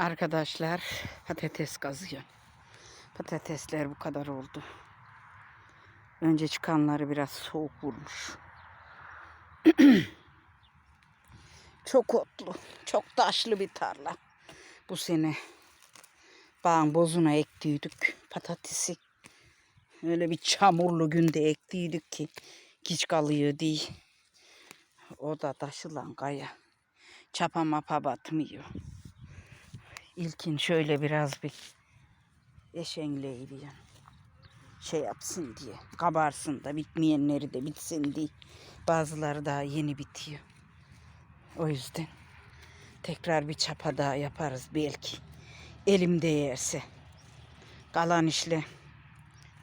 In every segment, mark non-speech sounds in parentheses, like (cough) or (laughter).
Arkadaşlar patates kazıyor. Patatesler bu kadar oldu. Önce çıkanları biraz soğuk vurmuş. (clears throat) çok otlu, çok taşlı bir tarla. Bu sene bağın bozuna ektiydik patatesi. Öyle bir çamurlu günde ektiydik ki hiç kalıyor değil. O da taşılan kaya. Çapa mapa batmıyor. İlkin şöyle biraz bir eşenleyelim. Şey yapsın diye. Kabarsın da bitmeyenleri de bitsin diye. Bazıları daha yeni bitiyor. O yüzden tekrar bir çapa daha yaparız belki. Elim değerse. Kalan işle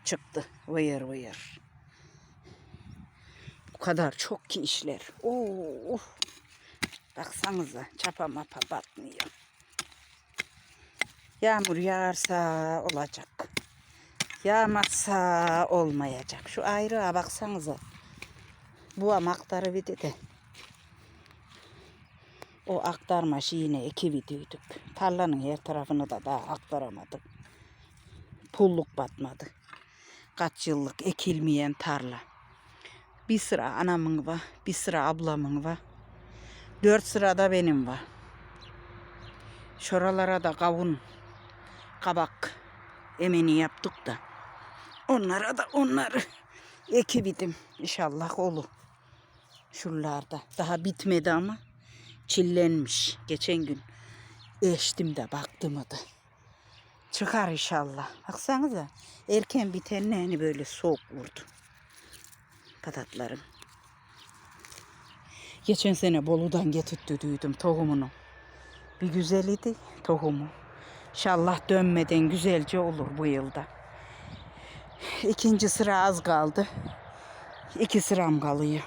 çıktı. Vıyır vıyır. Bu kadar çok ki işler. Oo. Baksanıza çapa mapa batmıyor. Yağmur yağarsa olacak. Yağmazsa olmayacak. Şu ayrığa baksanıza. Bu aktarı bir de. O aktarma şeyine iki videoyduk. Tarlanın her tarafını da daha aktaramadık. Pulluk batmadı. Kaç yıllık ekilmeyen tarla. Bir sıra anamın var, bir sıra ablamın var. Dört sırada benim var. Şuralara da kavun, kabak emeni yaptık da. Onlara da onları ekibidim. İnşallah olur. Şuralarda. Daha bitmedi ama çillenmiş. Geçen gün eştim de baktım da. Çıkar inşallah. Baksanıza erken bitenlerini böyle soğuk vurdu. Patatlarım. Geçen sene Bolu'dan getirttüydüm tohumunu. Bir güzel idi tohumu. İnşallah dönmeden güzelce olur bu yılda. İkinci sıra az kaldı. İki sıram kalıyor.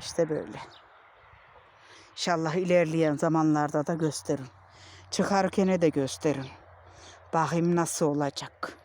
İşte böyle. İnşallah ilerleyen zamanlarda da gösterin. Çıkarken de gösterin. Bakayım nasıl olacak.